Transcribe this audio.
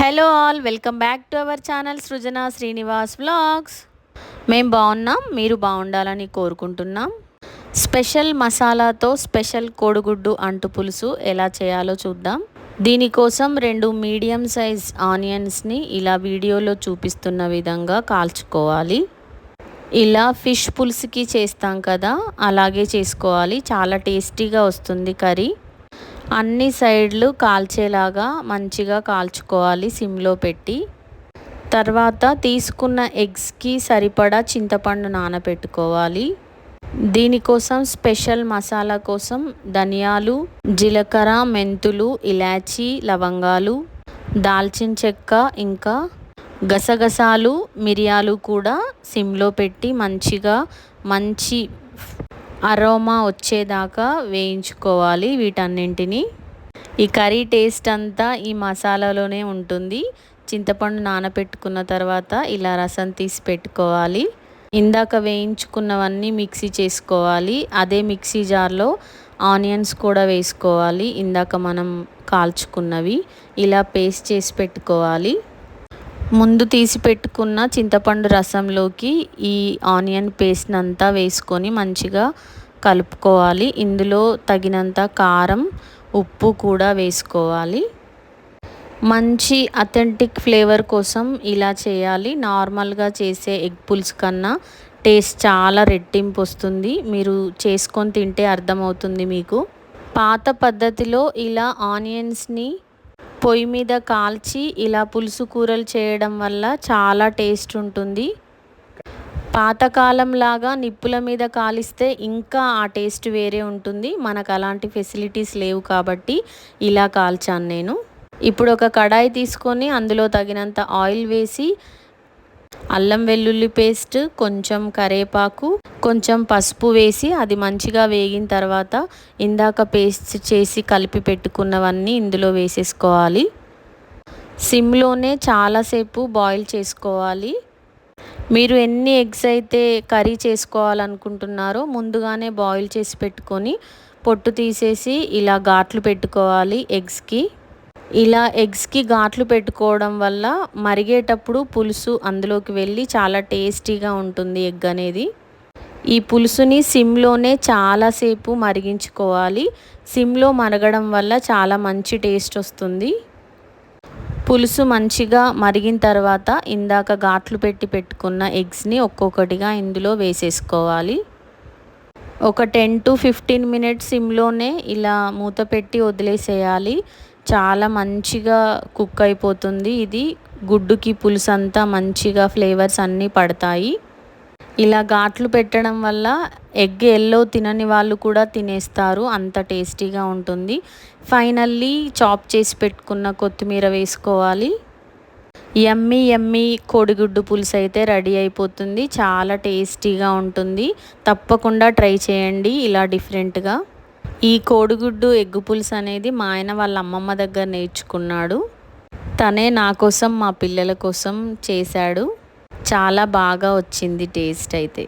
Hello all welcome back to our channel Srujana Srinivas vlogs. మేము బాగున్నాం మీరు బాగుండాలని కోరుకుంటున్నాం. స్పెషల్ మసాలాతో స్పెషల్ కోడిగుడ్డు అంటు పులుసు ఎలా చేయాలో చూద్దాం. దీనికోసం రెండు మీడియం సైజ్ ఆనియన్స్ని ఇలా వీడియోలో చూపిస్తున్న విధంగా కాల్చుకోవాలి. ఇలా ఫిష్ పులుసుకి చేస్తాం కదా అలాగే చేసుకోవాలి. చాలా టేస్టీగా వస్తుంది కర్రీ. అన్ని సైడ్లు కాల్చేలాగా మంచిగా కాల్చుకోవాలి సిమ్లో పెట్టి. తర్వాత తీసుకున్న ఎగ్స్కి సరిపడా చింతపండు నానబెట్టుకోవాలి. దీనికోసం స్పెషల్ మసాలా కోసం ధనియాలు జీలకర్ర మెంతులు ఇలాచీ లవంగాలు దాల్చిన చెక్క ఇంకా గసగసాలు మిరియాలు కూడా సిమ్లో పెట్టి మంచిగా మంచి అరోమా వచ్చేదాకా వేయించుకోవాలి వీటన్నింటినీ. ఈ కర్రీ టేస్ట్ అంతా ఈ మసాలాలోనే ఉంటుంది. చింతపండు నానబెట్టుకున్న తర్వాత ఇలా రసం తీసి పెట్టుకోవాలి. ఇందాక వేయించుకున్నవన్నీ మిక్సీ చేసుకోవాలి. అదే మిక్సీ జార్లో ఆనియన్స్ కూడా వేసుకోవాలి. ఇందాక మనం కాల్చుకున్నవి. ఇలా పేస్ట్ చేసి పెట్టుకోవాలి. ముందు తీసి పెట్టుకున్న చింతపండు రసంలోకి ఈ ఆనియన్ పేస్ట్ అంతా వేసుకొని మంచిగా కలుపుకోవాలి. ఇందులో తగినంత కారం ఉప్పు కూడా వేసుకోవాలి. మంచి అథెంటిక్ ఫ్లేవర్ కోసం ఇలా చేయాలి. నార్మల్గా చేసే ఎగ్ పుల్స్ కన్నా టేస్ట్ చాలా రెట్టింపు వస్తుంది. మీరు చేసుకొని తింటే అర్థమవుతుంది మీకు. పాత పద్ధతిలో ఇలా ఆనియన్స్ని పొయ్యి మీద కాల్చి ఇలా పులుసు కూరలు చేయడం వల్ల చాలా టేస్ట్ ఉంటుంది. పాతకాలంలాగా నిప్పుల మీద కాలిస్తే ఇంకా ఆ టేస్ట్ వేరే ఉంటుంది. మనకు అలాంటి ఫెసిలిటీస్ లేవు కాబట్టి ఇలా కాల్చాను నేను. ఇప్పుడు ఒక కడాయి తీసుకొని అందులో తగినంత ఆయిల్ వేసి అల్లం వెల్లుల్లి పేస్ట్ కొంచెం కరేపాకు కొంచెం పసుపు వేసి అది మంచిగా వేగిన తర్వాత ఇందాక పేస్ట్ చేసి కలిపి పెట్టుకున్నవన్నీ ఇందులో వేసేసుకోవాలి. సిమ్లోనే చాలాసేపు బాయిల్ చేసుకోవాలి. మీరు ఎన్ని ఎగ్స్ అయితే కర్రీ చేసుకోవాలనుకుంటున్నారో ముందుగానే బాయిల్ చేసి పెట్టుకొని పొట్టు తీసేసి ఇలా ఘాట్లు పెట్టుకోవాలి ఎగ్స్కి. ఇలా ఎగ్స్కి ఘాట్లు పెట్టుకోవడం వల్ల మరిగేటప్పుడు పులుసు అందులోకి వెళ్ళి చాలా టేస్టీగా ఉంటుంది ఎగ్ అనేది. ఈ పులుసుని సిమ్లోనే చాలాసేపు మరిగించుకోవాలి. సిమ్లో మరగడం వల్ల చాలా మంచి టేస్ట్ వస్తుంది. పులుసు మంచిగా మరిగిన తర్వాత ఇందాక ఘాట్లు పెట్టి పెట్టుకున్న ఎగ్స్ని ఒక్కొక్కటిగా ఇందులో వేసేసుకోవాలి. ఒక టెన్ టు ఫిఫ్టీన్ మినిట్స్ సిమ్లోనే ఇలా మూత పెట్టి వదిలేసేయాలి. చాలా మంచిగా కుక్ అయిపోతుంది. ఇది గుడ్డుకి పులుసు అంతా మంచిగా ఫ్లేవర్స్ అన్నీ పడతాయి. ఇలా ఘాట్లు పెట్టడం వల్ల ఎగ్ ఎల్లో తినని వాళ్ళు కూడా తినేస్తారు. అంత టేస్టీగా ఉంటుంది. ఫైనల్లీ చాప్ చేసి పెట్టుకున్న కొత్తిమీర వేసుకోవాలి. ఎమ్మి ఎమ్మి కోడిగుడ్డు పులుసు అయితే రెడీ అయిపోతుంది. చాలా టేస్టీగా ఉంటుంది. తప్పకుండా ట్రై చేయండి. ఇలా డిఫరెంట్గా. ఈ కోడిగుడ్డు ఎగ్గు పులుసు అనేది మా ఆయన వాళ్ళ అమ్మమ్మ దగ్గర నేర్చుకున్నాడు. తనే నా కోసం మా పిల్లల కోసం చేశాడు. చాలా బాగా వచ్చింది టేస్ట్ అయితే.